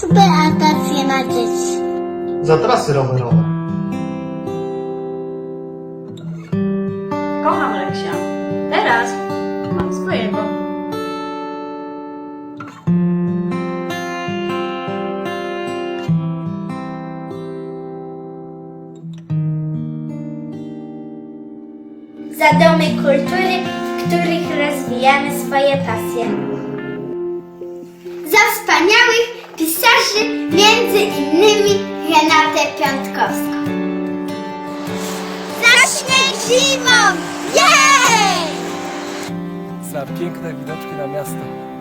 super atrakcje na dzieci. Za trasy rowerowe. Kocham Leksia. Teraz mam swojego. Za domy kultury, w których rozwijamy swoje pasje. Między innymi Renatę Piątkowską. Za śnieg zimą! Jej! za piękne widoczki na miasto.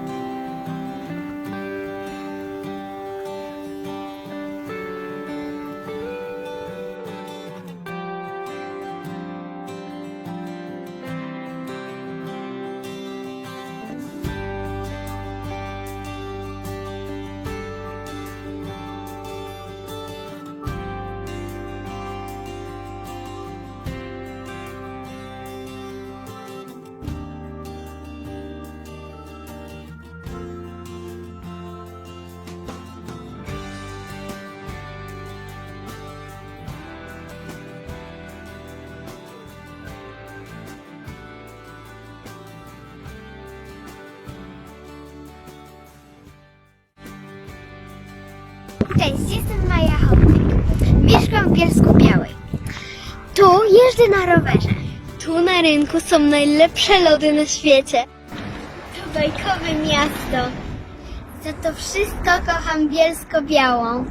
Cześć, jestem Maja Chodnik. Mieszkam w Bielsku Białej. Tu jeżdżę na rowerze. Tu na rynku są najlepsze lody na świecie. To bajkowe miasto. Za to wszystko kocham Bielsko Białą.